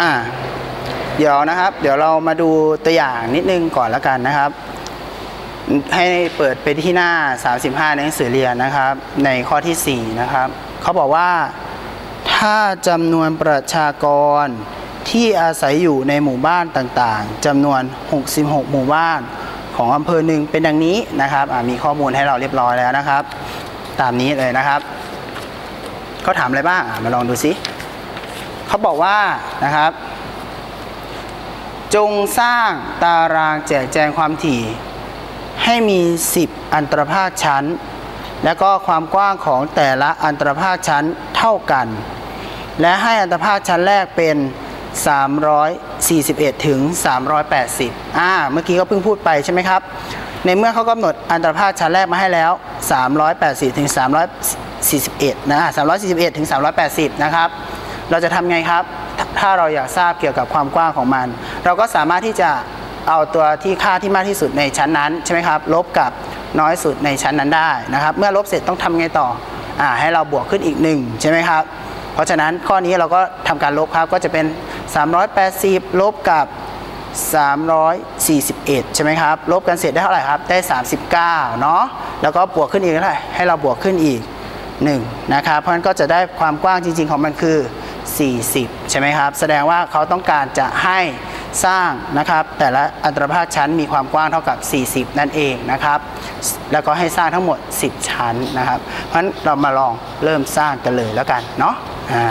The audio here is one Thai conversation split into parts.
อ่าเดี๋ยวนะครับ เดี๋ยวเรามาดูตัวอย่างนิดนึงก่อนแล้วกันนะครับ ให้เปิดไปที่หน้า 35 ในหนังสือเรียนนะครับ ในข้อทีสี่ 4 นะครับ เขาบอกว่า ถ้าจำนวนประชากรที่อาศัยอยู่ในหมู่บ้านต่างๆจำนวน 66 หมู่บ้านของอำเภอหนึ่งเป็นดังนี้นะครับมีข้อมูลให้เราเรียบร้อยแล้วนะครับ ตามนี้เลยนะครับเขาถามอะไรบ้างมาลองดูสิ เขาบอกว่านะครับ จงสร้างตารางแจกแจงความถี่ ให้มี 10 อันตรภาคชั้น และก็ความกว้างของแต่ละอันตรภาคชั้นเท่ากัน และให้อันตรภาคชั้นแรกเป็น341 ถึง 380 อ่า เมื่อกี้ก็เพิ่งพูดไปใช่ไหมครับ ในเมื่อเขากำหนดอันตรภาคชั้นแรกมาให้แล้ว 380 ถึง 341 นะ 341 ถึง 380 นะครับ เราจะทำไงครับ ถ้าเราอยากทราบเกี่ยวกับความกว้างของมัน เราก็สามารถที่จะเอาตัวที่ค่าที่มากที่สุดในชั้นนั้นใช่ไหมครับ ลบกับน้อยสุดในชั้นนั้นได้นะครับ เมื่อลบเสร็จต้องทำไงต่ออให้เราบวกขึ้นอีกหนึ่งใช่ไหมครับ เพราะฉะนั้นข้อนี้เราก็ทำการลบครับก็จะเป็น 380 ลบกับ 341 ใช่ไหมครับ ลบกันเสร็จได้เท่าไหร่ครับ ได้ 39 เนาะแล้วก็บวกขึ้นอีกเท่าไหร่ให้เราบวกขึ้นอีก1นะครับ เพราะฉะนั้นก็จะได้ความกว้างจริง ๆ ของมันคือ 40 ใช่ไหมครับ แสดงว่าเขาต้องการจะให้สร้างนะครับ แต่ละอัตราภาคชั้นมีความกว้างเท่ากับ 40 นั่นเองนะครับ แล้วก็ให้สร้างทั้งหมด 10 ชั้นนะครับ เพราะฉะนั้นเรามาลองเริ่มสร้างกันเลยแล้วกันเนาะอ่า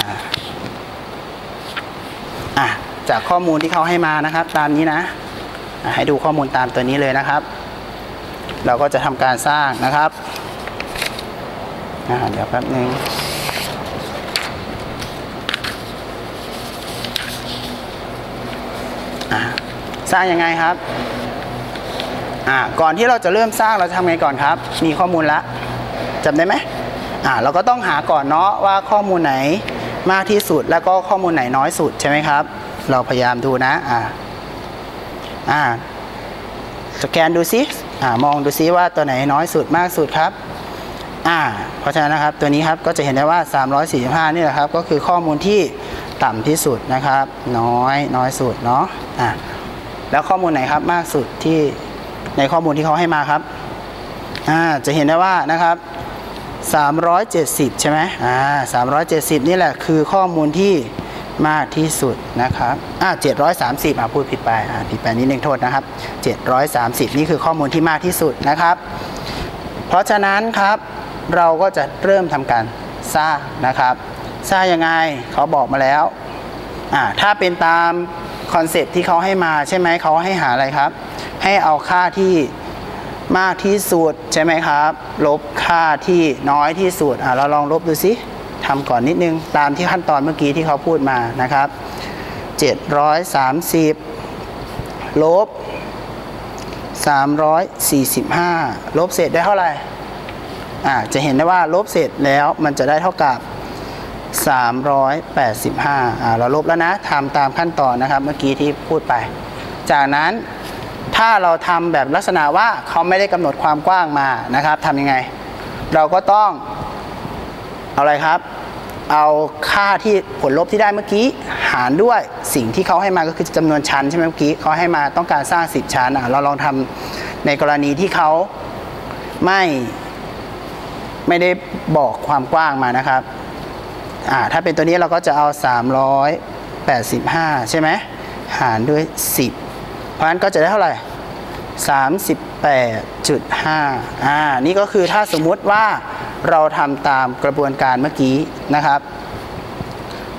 อะจากข้อมูลที่เขาให้มานะครับ ตามนี้นะะให้ดูข้อมูลตามตัวนี้เลยนะครับ เราก็จะทำการสร้างนะครับอ่าเดี๋ยวแป๊บนึงอะส ร้างยังไงครับอ่าก่อนที่เราจะเริ่มสร้างเราจะทำไงก่อนครับ มีข้อมูลละจำได้ไหมอ่าเราก็ต้องหาก่อนเนาะว่าข้อมูลไหนมากที่สุดแล้วก็ข้อมูลไหนน้อยสุดใช่ไหมครับ เราพยายามดูนะอ่าอ่าสแกนดูซิอ่ามองดูซิว่าตัวไหนน้อยสุดมากสุดครับอ่าเพราะฉะนั้นนะครับตัวนี้ครับก็จะเห็นได้ว่า 345 นี่แหละครับ ก็คือข้อมูลที่ต่ำที่สุดนะครับ น้อยน้อยสุดเนาะอ่า แล้วข้อมูลไหนครับมากสุดที่ในข้อมูลที่เขาให้มาครับอ่าจะเห็นได้ว่านะครับ370 ใช่ไหมอ่า370 นี่แหละคือข้อมูลที่มากที่สุดนะครับอ่า730อ่าพูดผิดไปอ่าผิดไปนิดนึงโทษนะครับ 730 นี่คือข้อมูลที่มากที่สุดนะครับ เพราะฉะนั้นครับเราก็จะเริ่มทำการสร้างนะครับสร้างยังไงเขาบอกมาแล้วอ่าถ้าเป็นตาม คอนเซปที่เขาให้มาใช่ไหมเขาให้หาอะไรครับ ให้เอาค่าที่มากที่สุดใช่ไหมครับ ลบค่าที่น้อยที่สุดอ่าเราลองลบดูสิทำก่อนนิดนึง ตามที่ขั้นตอนเมื่อกี้ที่เขาพูดมานะครับ 730 ลบ 345 ลบเศษได้เท่าไหร่อ่าจะเห็นได้ว่าลบเสร็จแล้วมันจะได้เท่ากับ 385อ่าเราลบแล้วนะทำตามขั้นตอนนะครับ เมื่อกี้ที่พูดไป จากนั้นถ้าเราทำแบบลักษณะว่าเขาไม่ได้กำหนดความกว้างมานะครับทำยังไง เราก็ต้องเอาอะไรครับ เอาค่าที่ผลลบที่ได้เมื่อกี้หารด้วยสิ่งที่เขาให้มาก็คือจำนวนชั้นใช่ไหมเมื่อกี้เขาให้มาต้องการสร้าง 10 ชั้นอะเราลองทำในกรณีที่เขาไม่ไม่ได้บอกความกว้างมานะครับ อ่าถ้าเป็นตัวนี้เราก็จะเอา 385 ใช่ไหมหารด้วย 10 เพราะฉะนั้นก็จะได้เท่าไหร่ 38.5อ่านี่ก็คือถ้าสมมุติว่าเราทำตามกระบวนการเมื่อกี้นะครับ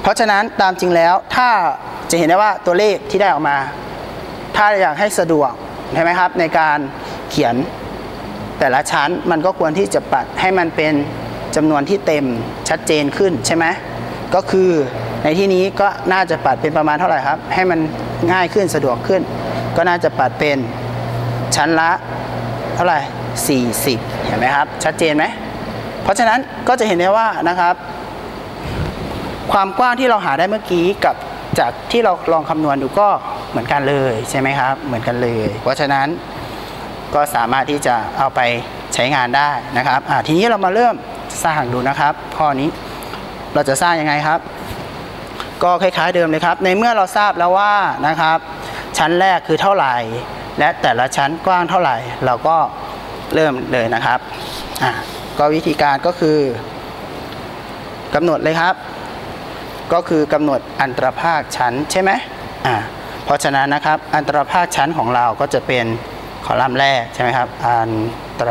เพราะฉะนั้นตามจริงแล้วถ้าจะเห็นได้ว่าตัวเลขที่ได้ออกมา ถ้าอยากให้สะดวกใช่ไหมครับในการเขียนแต่ละชั้นมันก็ควรที่จะปัดให้มันเป็น จำนวนที่เต็มชัดเจนขึ้นใช่ไหมก็คือในที่นี้ก็น่าจะปัดเป็นประมาณเท่าไหร่ครับ ให้มันง่ายขึ้นสะดวกขึ้น ก็น่าจะปัดเป็นชั้นละเท่าไหร่ 40 เห็นไหมครับ ชัดเจนไหม เพราะฉะนั้นก็จะเห็นได้ว่านะครับ ความกว้างที่เราหาได้เมื่อกี้กับจากที่เราลองคำนวณดูก็เหมือนกันเลยใช่ไหมครับ เหมือนกันเลย เพราะฉะนั้นก็สามารถที่จะเอาไปใช้งานได้นะครับทีนี้เรามาเริ่ม สร้างดูนะครับ ข้อนี้เราจะสร้างยังไงครับ ก็คล้ายๆเดิมเลยครับ ในเมื่อเราทราบแล้วว่านะครับ ชั้นแรกคือเท่าไหร่ และแต่ละชั้นกว้างเท่าไหร่ เราก็เริ่มเลยนะครับอะก็วิธีการก็คือกำหนดเลยครับ ก็คือกำหนดอันตรภาคชั้นใช่ไหมอ่าเพราะฉะนั้นนะครับอันตรภาคชั้นของเราก็จะเป็นคอลัมน์แรกใช่ไหมครับ อันตร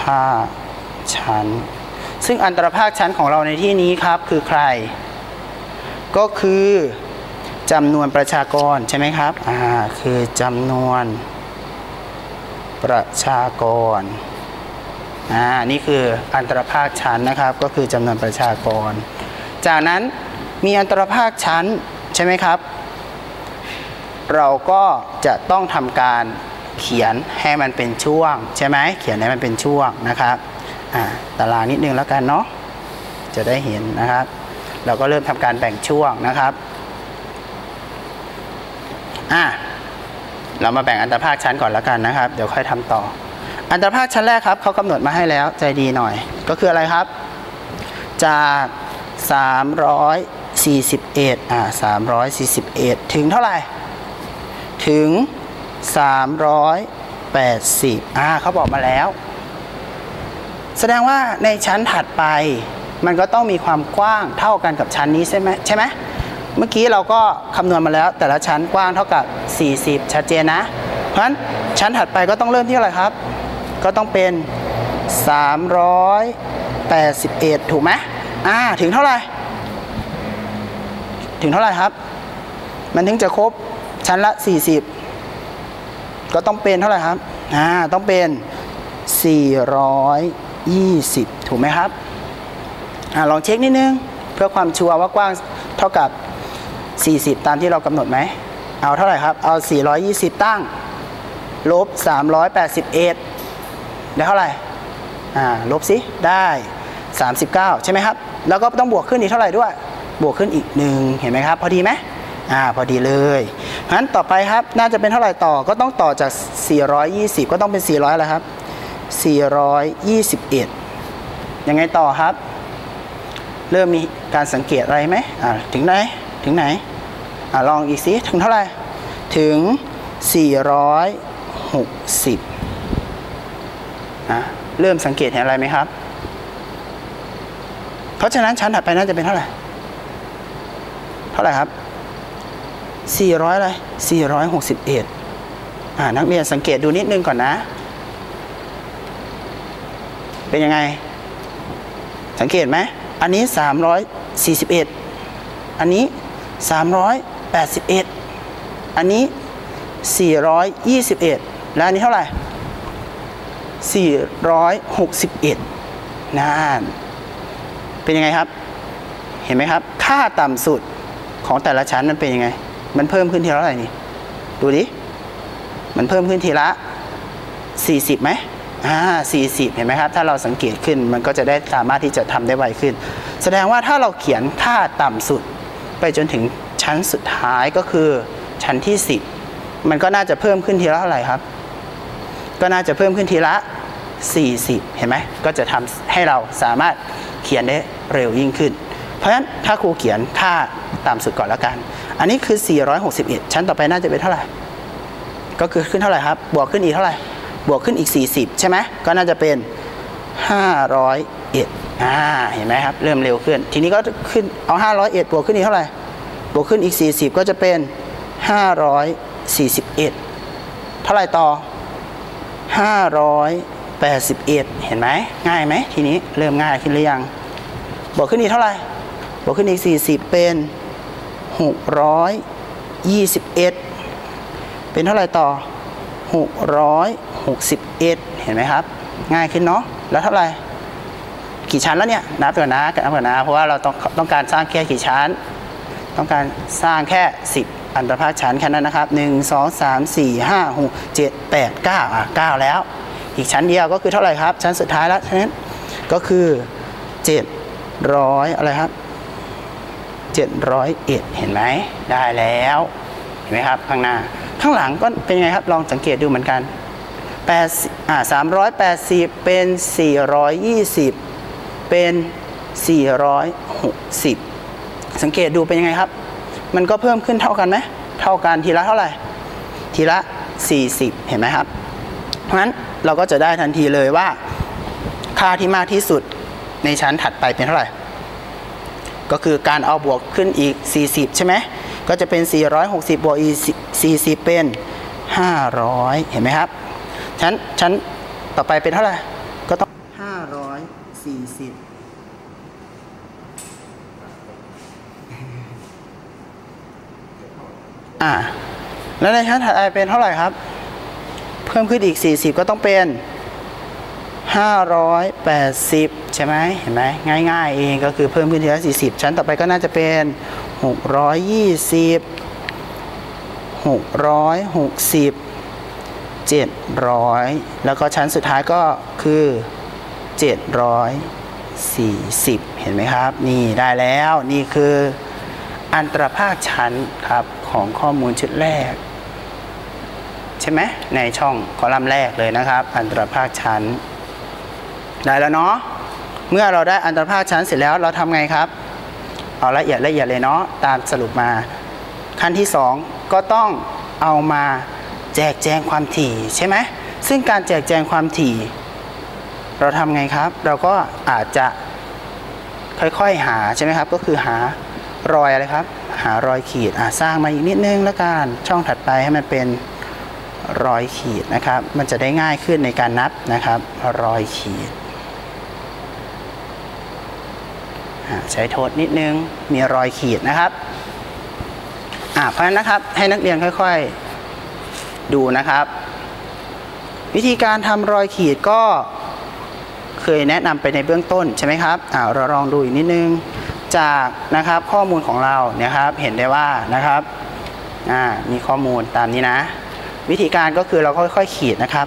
ภาค ชั้น ซึ่งอันตรภาคชั้นของเราในที่นี้ครับคือใคร ก็คือจำนวนประชากรใช่ไหมครับอ่าคือจำนวนประชากรอ่านี่คืออันตรภาคชั้นนะครับ ก็คือจำนวนประชากร จากนั้นมีอันตรภาคชั้นใช่ไหมครับ เราก็จะต้องทำการเขียนให้มันเป็นช่วง ใช่ไหมเขียนให้มันเป็นช่วงนะครับ ตารางนิดนึงแล้วกันเนาะจะได้เห็นนะครับ เราก็เริ่มทำการแบ่งช่วงนะครับอะเรามาแบ่งอันตรภาคชั้นก่อนแล้วกันนะครับ เดี๋ยวค่อยทำต่อ อันตรภาคชั้นแรกครับเขากำหนดมาให้แล้วใจดีหน่อย ก็คืออะไรครับ จาก 341อ่า341 ถึงเท่าไหร่ ถึง 380อ่าเขาบอกมาแล้ว แสดงว่าในชั้นถัดไปมันก็ต้องมีความกว้างเท่ากันกับชั้นนี้ใช่ไหมใช่ไหมเมื่อกี้เราก็คำนวณมาแล้ว แต่ละชั้นกว้างเท่ากับ 40 ชัดเจนนะ เพราะฉะนั้นชั้นถัดไปก็ต้องเริ่มที่อะไรครับ ก็ต้องเป็น 381 ถูกไหมอ่าถึงเท่าไหร่ ถึงเท่าไหร่ครับ มันถึงจะครบชั้นละ 40 ก็ต้องเป็นเท่าไหร่ครับอ่าต้องเป็น 20 ถูกไหมครับอลองเช็คนิดนึง เพื่อความชัวร์ว่ากว้างเท่ากับ 40 ตามที่เรากำหนดไหม เอาเท่าไหร่ครับ เอา 420 ตั้ง ลบ 381 ได้เท่าไหร่ อ่า ลบสิ ได้ 39 ใช่ไหมครับ แล้วก็ต้องบวกขึ้นอีกเท่าไหร่ด้วย บวกขึ้นอีกหนึ่งเห็นไหมครับ พอดีไหมอ่า พอดีเลยงั้นต่อไปครับ น่าจะเป็นเท่าไหร่ต่อ ก็ต้องต่อจาก 420 ก็ต้องเป็น 400อะไรครับ 421 ยังไงต่อครับ เริ่มมีการสังเกตอะไรไหมอ่าถึงไหน ถึงไหนอ่าลองอีกสิถึงเท่าไหร่ ถึง 460นะเริ่มสังเกตเห็นอะไรไหมครับ เพราะฉะนั้นชั้นถัดไปน่าจะเป็นเท่าไหร่ เท่าไหร่ครับ 400อะไร461อ่านักเรียนสังเกตดูนิดนึงก่อนนะ เป็นยังไง สังเกตไหมอันนี้ 341 อันนี้ 381 อันนี้ 421 แล้วอันนี้เท่าไหร่ 461นั่นเป็นยังไงครับ เห็นไหมครับ ค่าต่ำสุดของแต่ละชั้นมันเป็นยังไง มันเพิ่มขึ้นทีละเท่าไหร่นี่ ดูดิ มันเพิ่มขึ้นทีละ 40ไหม อ่า40 เห็นไหมครับ ถ้าเราสังเกตขึ้นมันก็จะได้สามารถที่จะทำได้ไวขึ้น แสดงว่าถ้าเราเขียนค่าต่ำสุด ไปจนถึงชั้นสุดท้ายก็คือชั้นที่ 10 มันก็น่าจะเพิ่มขึ้นทีละเท่าไหร่ครับ ก็น่าจะเพิ่มขึ้นทีละ 40 เห็นไหมก็จะทำให้เราสามารถเขียนได้เร็วยิ่งขึ้น เพราะฉะนั้นถ้าครูเขียนค่าต่ำสุดก่อนแล้วกัน อันนี้คือ 461 ชั้นต่อไปน่าจะเป็นเท่าไหร่ ก็คือขึ้นเท่าไหร่ครับ บวกขึ้นอีกเท่าไหร่ บวกขึ้นอีก 40 ใช่ไหมก็น่าจะเป็น 501อ่าเห็นไหมครับ เริ่มเร็วขึ้น ทีนี้ก็ขึ้นเอา 501 บวกขึ้นอีกเท่าไหร่ บวกขึ้นอีก 40 ก็จะเป็น 541 เท่าไหร่ต่อ 581 เห็นไหมง่ายไหมทีนี้เริ่มง่ายขึ้นหรือยัง บวกขึ้นอีกเท่าไหร่ บวกขึ้นอีก 40 เป็น 621 เป็นเท่าไหร่ต่อ 661 เห็นไหมครับ ง่ายขึ้นเนาะแล้วเท่าไหร่กี่ชั้นแล้วเนี่ยนับก่อนนะนับก่อนนะเพราะว่าเราต้องต้องการสร้างแค่กี่ชั้น ต้องการสร้างแค่ 10 อันตรภาคชั้นแค่นั้นนะครับ 1 2 3 4 5 6 7 8 9อะ9แล้ว อีกชั้นเดียวก็คือเท่าไหร่ครับ ชั้นสุดท้ายแล้วฉะนั้นก็คือ 700 อะไรครับ 701 เห็นไหมได้แล้ว เห็นไหมครับข้างหน้า ข้างหลังก็เป็นยังไงครับ ลองสังเกตดูเหมือนกัน8อ่า380 เป็น 420 เป็น 460 สังเกตดูเป็นยังไงครับ มันก็เพิ่มขึ้นเท่ากันไหม เท่ากันทีละเท่าไหร่ ทีละ 40 เห็นไหมครับ เพราะฉะนั้นเราก็จะได้ทันทีเลยว่า ค่าที่มากที่สุดในชั้นถัดไปเป็นเท่าไหร่ ก็คือการเอาบวกขึ้นอีก 40 ใช่ไหม ก็จะเป็น 460 บวกอี40 เป็น 500 เห็นไหมครับ ชั้นชั้นต่อไปเป็นเท่าไหร่ ก็ต้อง 540อ่าแล้วในชั้นถัดไปเป็นเท่าไหร่ครับ เพิ่มขึ้นอีก 40 ก็ต้องเป็น 580 ใช่ไหมเห็นไหมง่าย ๆ เองก็คือเพิ่มขึ้นทีละ40 ชั้นต่อไปก็น่าจะเป็น 620 660 700แล้วก็ชั้นสุดท้ายก็คือ740เห็นไหมครับ นี่ได้แล้วนี่คืออันตรภาคชั้นครับของข้อมูลชุดแรก ใช่ไหมในช่องคอลัมน์แรกเลยนะครับ อันตรภาคชั้น ได้แล้วเนาะเมื่อเราได้อันตรภาคชั้นเสร็จแล้วเราทำไงครับ เอาละเอียดละเอียดเลยเนาะตามสรุปมา ขั้นที่ 2 ก็ต้องเอามาแจกแจงความถี่ใช่ไหมซึ่งการแจกแจงความถี่ เราทำไงครับ เราก็อาจจะค่อยๆหาใช่ไหมครับ ก็คือหารอยอะไรครับ หารอยขีดอะสร้างมาอีกนิดนึงแล้วกันช่องถัดไปให้มันเป็นรอยขีดนะครับ มันจะได้ง่ายขึ้นในการนับนะครับ รอยขีดอะ ใช้โทษนิดนึงมีรอยขีดนะครับเพราะฉะนั้นนะครับให้นักเรียนค่อยๆดูนะครับ วิธีการทำรอยขีดก็เคยแนะนำไปในเบื้องต้นใช่ไหมครับเราลองดูอีกนิดนึงจากนะครับข้อมูลของเราเนี่ยครับเห็นได้ว่านะครับมีข้อมูลตามนี้นะ วิธีการก็คือเราค่อยๆขีดนะครับ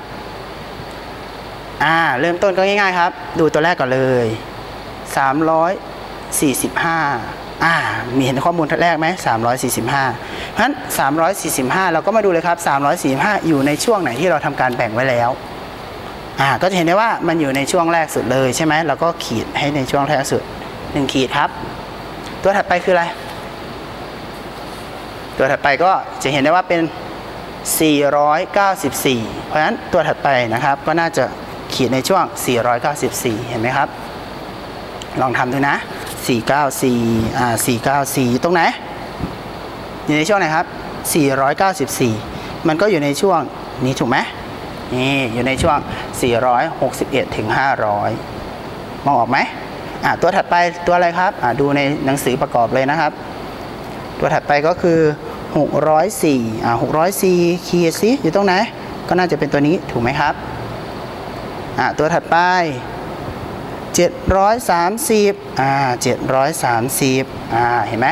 เริ่มต้นก็ง่ายๆครับ ดูตัวแรกก่อนเลย 345อ่ามีเห็นข้อมูลแรกไหม345เพราะฉะนั้น 345 เราก็มาดูเลยครับ 345 อยู่ในช่วงไหนที่เราทำการแบ่งไว้แล้วอ่าก็จะเห็นได้ว่ามันอยู่ในช่วงแรกสุดเลยใช่ไหมเราก็ขีดให้ในช่วงแรกสุดหนึ่งขีดครับ ตัวถัดไปคืออะไร ตัวถัดไปก็จะเห็นได้ว่าเป็น 494 เพราะฉะนั้นตัวถัดไปนะครับก็น่าจะขีดในช่วง 494 เห็นไหมครับ ลองทำดูนะ 494อ่า494 ตรงไหน อยู่ในช่วงไหนครับ 494 มันก็อยู่ในช่วงนี้ถูกไหมนี่อยู่ในช่วง 461 ถึง 500 มองออกไหมอะตัวถัดไปตัวอะไรครับอะดูในหนังสือประกอบเลยนะครับ ตัวถัดไปก็คือ 604อะ604ขีดสิอยู่ตรงไหน ก็น่าจะเป็นตัวนี้ถูกไหมครับอะตัวถัดไป 730อ่า730อ่าเห็นไหม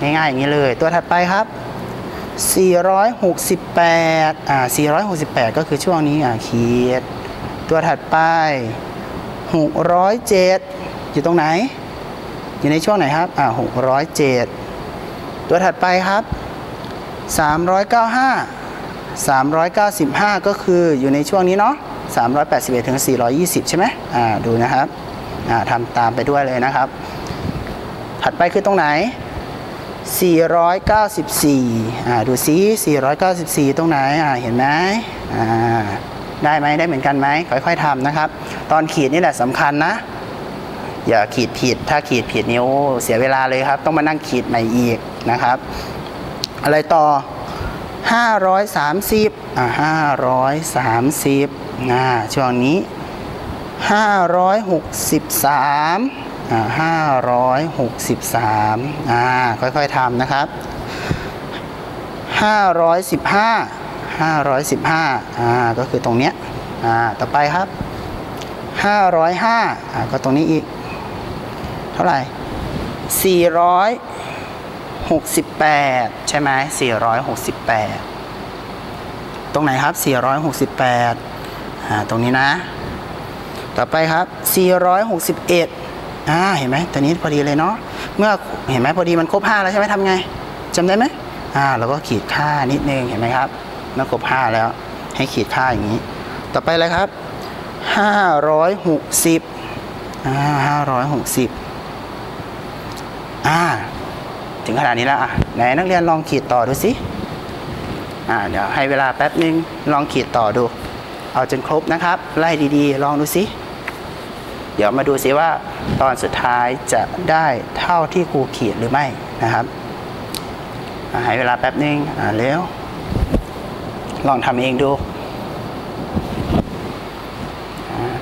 ง่ายๆอย่างนี้เลยตัวถัดไปครับ 468อ่า468 ก็คือช่วงนี้อ่าขีดตัวถัดไป 607 อยู่ตรงไหน อยู่ในช่วงไหนครับอ่า607 ตัวถัดไปครับ 395 395 ก็คืออยู่ในช่วงนี้เนาะ381ถึง420 ใช่ไหมอ่า ดูนะครับ ทำตามไปด้วยเลยนะครับ ถัดไปคือตรงไหน 494อ่าดูซิ494 ตรงไหนอ่าเห็นไหมอ่าได้ไหมได้เหมือนกันไหมค่อยๆทำนะครับ ตอนขีดนี่แหละสำคัญนะ อย่าขีดผิด ถ้าขีดผิดนิ้วเสียเวลาเลยครับ ต้องมานั่งขีดใหม่อีกนะครับ อะไรต่อ 530อ่า530อ่าช่วงนี้ 563อ่า563อ่าค่อยๆทำนะครับ515 515อ่าก็คือตรงเนี้ยอ่าต่อไปครับ 505อ่าก็ตรงนี้อีก เท่าไหร่468 ใช่ไหม468 ตรงไหนครับ 468อ่าตรงนี้นะ ต่อไปครับ 461อ่าเห็นไหมตัวนี้พอดีเลยเนาะเมื่อเห็นไหมพอดีมันครบ5แล้วใช่ไหมทำไงจำได้ไหมอ่าเราก็ขีดค่านิดนึงเห็นไหมครับเมื่อครบ5แล้วให้ขีดค่าอย่างนี้ ต่อไปเลยครับ 560อ่า560อ่าถึงขนาดนี้แล้วอะไหนนักเรียนลองขีดต่อดูสิอ่าเดี๋ยวให้เวลาแป๊บนึงลองขีดต่อดู เอาจนครบนะครับ ไล่ดีๆ ลองดูสิ เดี๋ยวมาดูสิว่าตอนสุดท้ายจะได้เท่าที่ครูขีดหรือไม่นะครับให้เวลาแป๊บนึงอ่าเร็วลองทำเองดู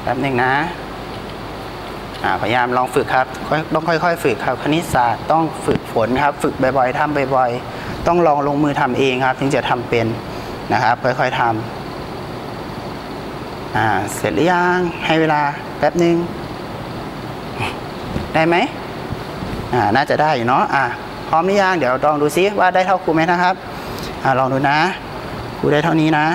แป๊บนึงนะพยายามลองฝึกครับ ต้องค่อย ๆ ฝึกครับ คณิตศาสตร์ต้องฝึกฝนครับ ฝึกบ่อยๆทำบ่อยๆ ต้องลองลงมือทำเองครับ ถึงจะทำเป็นนะครับ ค่อยๆทำเสร็จหรือยังให้เวลาแป๊บหนึ่ง ได้ไหมอ่าน่าจะได้อยู่เนาะอ่าพร้อมหรือยังเดี๋ยวลองดูซิว่าได้เท่าครูไหมนะครับอ่าลองดูนะครูได้เท่านี้นะ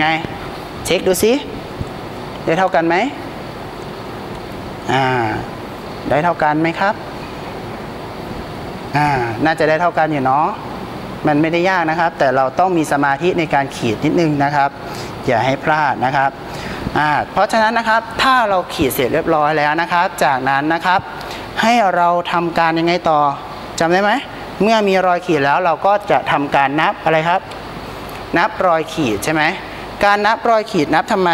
ไง เช็คดูสิได้เท่ากันไหมอ่าได้เท่ากันไหมครับอ่าน่าจะได้เท่ากันอยู่เนาะมันไม่ได้ยากนะครับ แต่เราต้องมีสมาธิในการขีดนิดนึงนะครับ อย่าให้พลาดนะครับอ่าเพราะฉะนั้นนะครับถ้าเราขีดเสร็จเรียบร้อยแล้วนะครับ จากนั้นนะครับ ให้เราทำการยังไงต่อจำได้ไหมเมื่อมีรอยขีดแล้วเราก็จะทำการนับอะไรครับ นับรอยขีดใช่ไหม การนับรอยขีดนับทำไม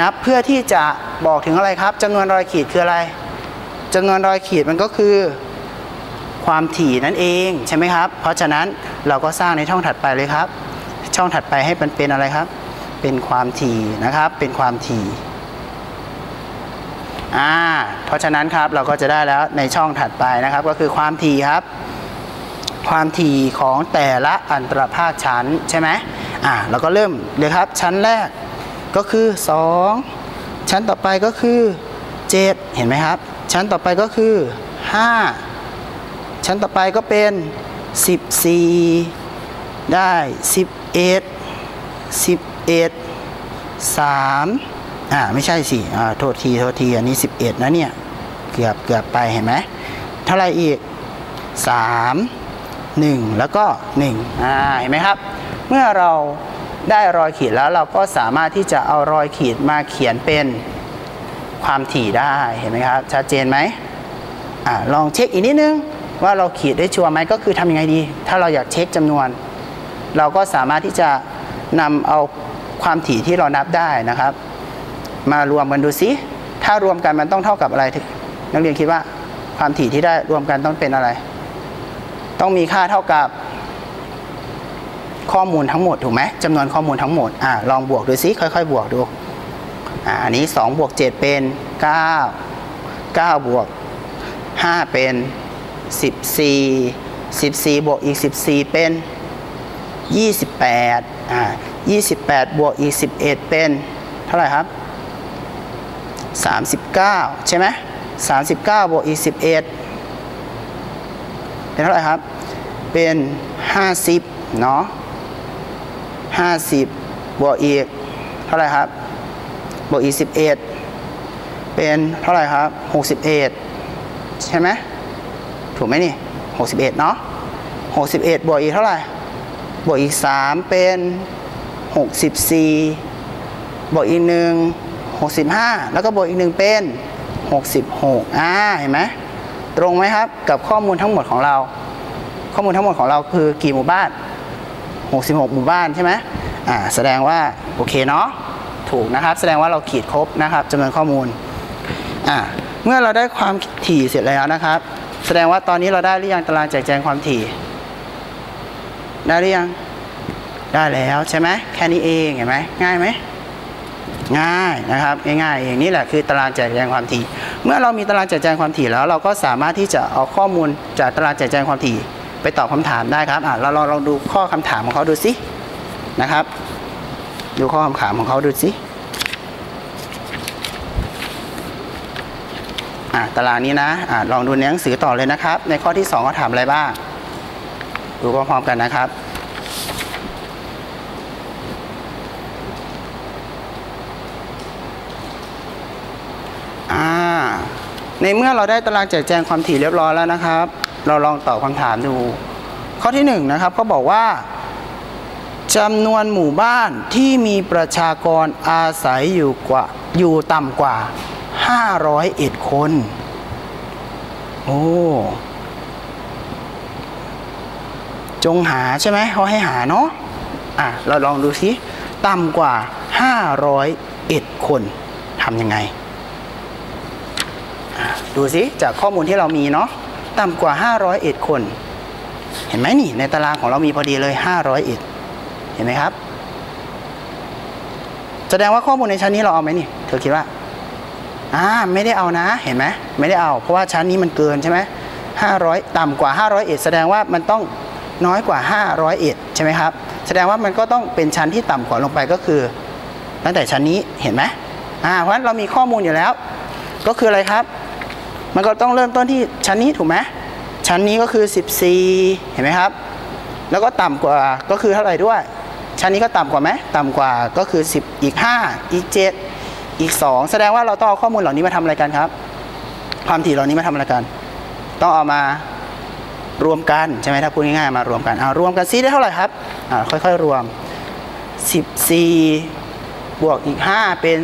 นับเพื่อที่จะบอกถึงอะไรครับจำนวนรอยขีดคืออะไรจำนวนรอยขีดมันก็คือ ความถี่นั่นเองใช่ไหมครับ เพราะฉะนั้นเราก็สร้างในช่องถัดไปเลยครับ ช่องถัดไปให้มันเป็นอะไรครับ เป็นความถี่นะครับ เป็นความถี่อ่าเพราะฉะนั้นครับเราก็จะได้แล้วในช่องถัดไปนะครับ ก็คือความถี่ครับ ความถี่ของแต่ละอันตรภาคชั้นใช่ไหมอ่าเราก็เริ่มเลยครับ ชั้นแรกก็คือ 2 ชั้นต่อไปก็คือ 7 เห็นไหมครับ ชั้นต่อไปก็คือ 5 ชั้นต่อไปก็เป็น 14 ได้ 11 11 3อ่าไม่ใช่สิอ่าโทษทีโทษทีอันนี้ 11 นะเนี่ย เกือบเกือบไปเห็นไหมเท่าไรอีก 3 1 แล้วก็1อ่าเห็นไหมครับ เมื่อเราได้รอยขีดแล้วเราก็สามารถที่จะเอารอยขีดมาเขียนเป็นความถี่ได้เห็นไหมครับ ชัดเจนไหมอ่าลองเช็คอีกนิดนึงว่าเราขีดได้ชัวร์ไหมก็คือทำยังไงดี ถ้าเราอยากเช็คจำนวน เราก็สามารถที่จะนำเอาความถี่ที่เรานับได้นะครับ มารวมกันดูซิ ถ้ารวมกันมันต้องเท่ากับอะไรถึงนักเรียนคิดว่าความถี่ที่ได้รวมกันต้องเป็นอะไร ต้องมีค่าเท่ากับข้อมูลทั้งหมดถูกไหมจำนวนข้อมูลทั้งหมดอ่าลองบวกดูซิค่อยๆ บวกดูอ่าอันนี้2บวก7เป็น 9 9บวก5เป็น 14 14 บวกอีก 14 เป็น 28อ่า28 บวกอีก 11 เป็น เท่าไหร่ครับ 39 ใช่ไหม39 บวกอีก 11 เป็นเท่าไหร่ครับ เป็น 50 เนาะ50 บวกอีก เท่าไหร่ครับ บวกอีก 11 เป็นเท่าไหร่ครับ 61 ใช่ไหมถูกไหมนี่ 61 เนาะ61 บวกอีกเท่าไหร่ บวกอีก 3 เป็น 64 บวกอีก 1 65 แล้วก็บวกอีก 1 เป็น 66 อ่า เห็นไหม ตรงไหมครับ กับข้อมูลทั้งหมดของเรา ข้อมูลทั้งหมดของเราคือกี่หมู่บ้าน 66 หมู่บ้านใช่ไหมอ่าแสดงว่าโอเคเนาะถูกนะครับ แสดงว่าเราขีดครบนะครับจำนวนข้อมูลอ่าเมื่อเราได้ความถี่เสร็จแล้วนะครับ แสดงว่าตอนนี้เราได้หรือยังตารางแจกแจงความถี่ ได้หรือยังได้แล้วใช่ไหมแค่นี้เองเห็นไหมง่ายไหมง่ายนะครับง่ายๆเองนี่แหละคือตารางแจกแจงความถี่ เมื่อเรามีตารางแจกแจงความถี่แล้ว เราก็สามารถที่จะเอาข้อมูลจากตารางแจกแจงความถี่ ไปตอบคำถามได้ครับอะเราลองลองดูข้อคำถามของเขาดูสินะครับ ดูข้อคำถามของเขาดูสิอะตารางนี้นะอะลองดูในหนังสือต่อเลยนะครับ ในข้อที่2เขาถามอะไรบ้างดูพร้อมๆกันนะครับ ในเมื่อเราได้ตารางแจกแจงความถี่เรียบร้อยแล้วนะครับ เราลองตอบคำถามดู ข้อที่หนึ่งนะครับเขาบอกว่าจำนวนหมู่บ้านที่มีประชากรอาศัยอยู่กว่าอยู่ต่ำกว่า 501 คน โอ้จงหาใช่ไหมเขาให้หาเนาะอะ เราลองดูสิต่ำกว่า 501 คนทำยังไง ดูสิจากข้อมูลที่เรามีเนาะต่ำกว่า 501 คน เห็นไหมนี่ ในตารางของเรามีพอดีเลย 501 เห็นไหมครับ แสดงว่าข้อมูลในชั้นนี้เราเอาไหมนี่ เธอคิดว่าอ่าไม่ได้เอานะเห็นไหมไม่ได้เอา เพราะว่าชั้นนี้มันเกินใช่ไหม500 ต่ำกว่า 501 แสดงว่ามันต้องน้อยกว่า 501 ใช่ไหมครับ แสดงว่ามันก็ต้องเป็นชั้นที่ต่ำกว่าลงไปก็คือ ตั้งแต่ชั้นนี้เห็นไหมอ่าเพราะฉะนั้นเรามีข้อมูลอยู่แล้ว ก็คืออะไรครับ มันก็ต้องเริ่มต้นที่ชั้นนี้ถูกไหมชั้นนี้ก็คือ 14 เห็นไหมครับ แล้วก็ต่ำกว่าก็คือเท่าไหร่ด้วย ชั้นนี้ก็ต่ำกว่าไหมต่ำกว่าก็คือ 10 อีก 5 อีก 7 อีก 2 แสดงว่าเราต้องเอาข้อมูลเหล่านี้มาทำอะไรกันครับ ความถี่เหล่านี้มาทำอะไรกัน ต้องเอามารวมกันใช่ไหมถ้าพูดง่ายๆมารวมกันเอารวมกันซิได้เท่าไหร่ครับอ่าค่อยๆรวม 14 บวกอีก 5 เป็น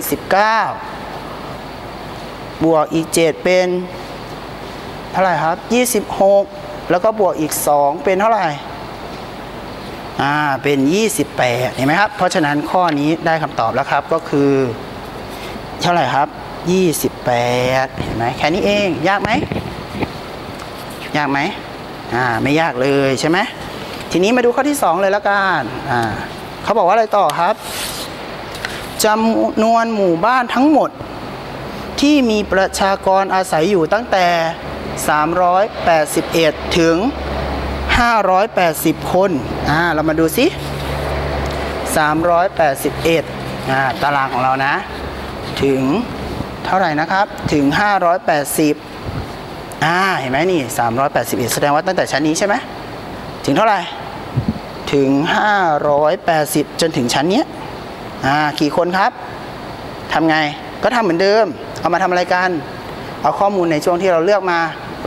19 บวกอีก 7 เป็นเท่าไหร่ครับ 26 แล้วก็บวกอีก 2 เป็นเท่าไหร่อ่าเป็น 28 เห็นไหมครับ เพราะฉะนั้นข้อนี้ได้คำตอบแล้วครับก็คือ เท่าไหร่ครับ 28 เห็นไหมแค่นี้เองยากไหมยากไหมอ่าไม่ยากเลยใช่ไหมทีนี้มาดูข้อที่ 2 เลยแล้วกันอ่าเขาบอกว่าอะไรต่อครับจำนวนหมู่บ้านทั้งหมด ที่มีประชากรอาศัยอยู่ตั้งแต่ 381 ถึง 580 คนอ่าเรามาดูสิ 381อ่าตารางของเรานะ ถึงเท่าไหร่นะครับ ถึง 580อ่าเห็นไหมนี่ 381 แสดงว่าตั้งแต่ชั้นนี้ใช่ไหมถึงเท่าไหร่ ถึง 580 จนถึงชั้นนี้อ่ากี่คนครับทำไงก็ทำเหมือนเดิม เอามาทำอะไรกัน เอาข้อมูลในช่วงที่เราเลือกมา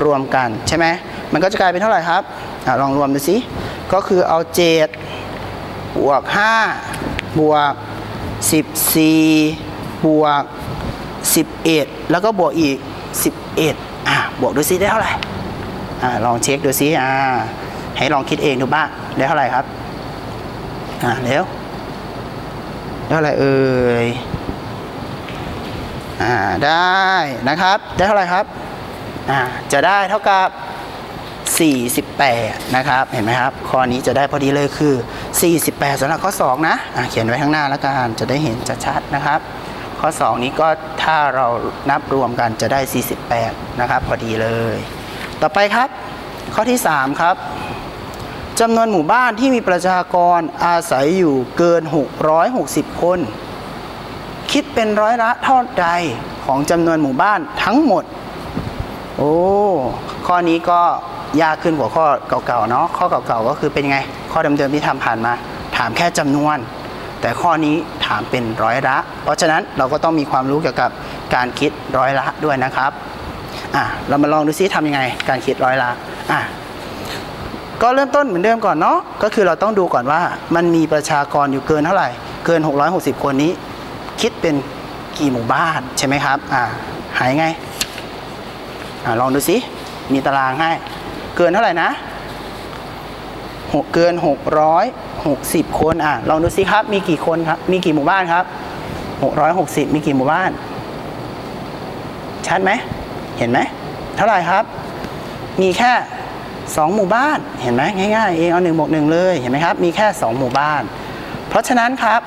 รวมกันใช่ไหมมันก็จะกลายเป็นเท่าไหร่ครับอลองรวมดูสิก็คือเอา7บวก5บวก14บวก11 แล้วก็บวกอีก 11อะบวกดูสิได้เท่าไหร่อ่าลองเช็คดูสิอ่าให้ลองคิดเองดูบ้างได้เท่าไหร่ครับอ่าเร็วได้เท่าไหร่เอ่ย อ่าได้นะครับได้เท่าไหร่ครับอ่าจะได้เท่ากับ 48 นะครับ เห็นไหมครับ ข้อนี้จะได้พอดีเลยคือ 48สำหรับข้อ 2 นะอ่าเขียนไว้ข้างหน้าแล้วกันจะได้เห็นชัดๆนะครับ ข้อ 2 นี้ก็ถ้าเรานับรวมกันจะได้ 48 นะครับ พอดีเลย ต่อไปครับ ข้อที่ 3 ครับจำนวนหมู่บ้านที่มีประชากรอาศัยอยู่เกิน 660 คน คิดเป็นร้อยละเท่าใดของจำนวนหมู่บ้านทั้งหมด โอ้ ข้อนี้ก็ยากขึ้นกว่าข้อเก่าๆเนาะ ข้อเก่าๆก็คือเป็นไง ข้อเดิมๆที่ทำผ่านมา ถามแค่จำนวน แต่ข้อนี้ถามเป็นร้อยละ เพราะฉะนั้นเราก็ต้องมีความรู้เกี่ยวกับการคิดร้อยละด้วยนะครับ อะ เรามาลองดูซิทำยังไง การคิดร้อยละ อะก็เริ่มต้นเหมือนเดิมก่อนเนาะก็คือเราต้องดูก่อนว่ามันมีประชากรอยู่เกินเท่าไหร่ เกิน 660 คนนี้ คิดเป็นกี่หมู่บ้านใช่ไหมครับอ่าหายไงอ่าลองดูสิมีตารางให้ เกินเท่าไหร่นะหกเกิน 660 คนอ่าลองดูสิครับ มีกี่คนครับ มีกี่หมู่บ้านครับ 660 มีกี่หมู่บ้าน ชัดไหม เห็นไหม เท่าไหร่ครับ มีแค่ 2 หมู่บ้าน เห็นไหมง่ายๆเองเอา1บวก1เลย เห็นไหมครับ มีแค่ 2 หมู่บ้าน เพราะฉะนั้นครับ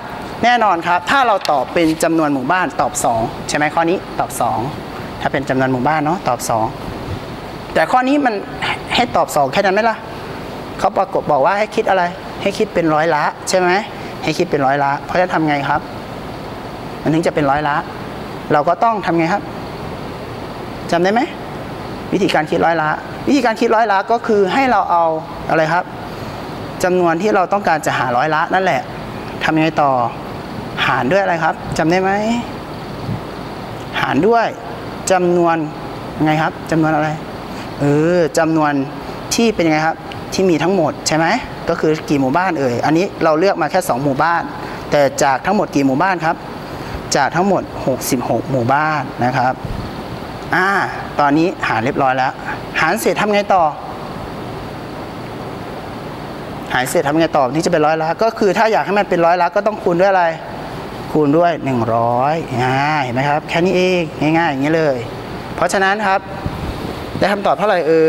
แน่นอนครับ ถ้าเราตอบเป็นจำนวนหมู่บ้านตอบ 2 ใช่ไหมข้อนี้ตอบ 2 ถ้าเป็นจำนวนหมู่บ้านเนาะตอบ 2 แต่ข้อนี้มันให้ตอบ 2 แค่นั้นไหมล่ะเขาประกบบอกว่าให้คิดอะไร ให้คิดเป็นร้อยละใช่ไหมให้คิดเป็นร้อยละ เพราะจะทำไงครับ มันถึงจะเป็นร้อยละ เราก็ต้องทำไงครับจำได้ไหมวิธีการคิดร้อยละ วิธีการคิดร้อยละก็คือให้เราเอาอะไรครับจำนวนที่เราต้องการจะหาร้อยละนั่นแหละทำยังไงต่อ หารด้วยอะไรครับจำได้ไหม หารด้วยจำนวนยังไงครับจำนวนอะไร เออจำนวนที่เป็นยังไงครับ ที่มีทั้งหมดใช่ไหม ก็คือกี่หมู่บ้านเอ่ย อันนี้เราเลือกมาแค่ 2 หมู่บ้าน แต่จากทั้งหมดกี่หมู่บ้านครับ จากทั้งหมด 66 หมู่บ้านนะครับ อ่า ตอนนี้หารเรียบร้อยแล้ว หารเสร็จทำไงต่อ หารเสร็จทำไงต่อที่จะเป็นร้อยละ ก็คือถ้าอยากให้มันเป็นร้อยละก็ต้องคูณด้วยอะไร คูณด้วย 100อ่าเห็นไหมครับ แค่นี้เองง่ายๆอย่างนี้เลย เพราะฉะนั้นครับ ได้คำตอบเท่าไหร่เอ่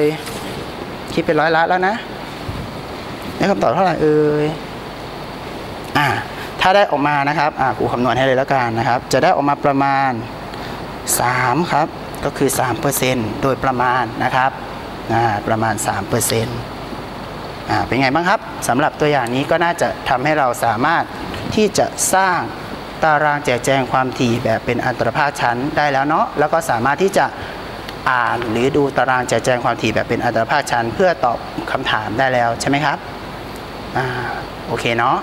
ยคิดเป็นร้อยละแล้วนะได้คำตอบเท่าไหร่เอ่ยอ่าถ้าได้ออกมานะครับอ่ากูคำนวณให้เลยแล้วกันนะครับ จะได้ออกมาประมาณ 3 ครับ ก็คือ 3%โดยประมาณนะครับอ่าประมาณ 3%อ่าเป็นไงบ้างครับสำหรับตัวอย่างนี้ก็น่าจะทำให้เราสามารถ ที่จะสร้างตารางแจกแจงความถี่แบบเป็นอัตราภาคชั้นได้แล้วเนาะแล้วก็สามารถที่จะอ่านหรือดูตารางแจกแจงความถี่แบบเป็นอัตราภาคชั้น เพื่อตอบคำถามได้แล้วใช่ไหมครับอ่าโอเคเนาะ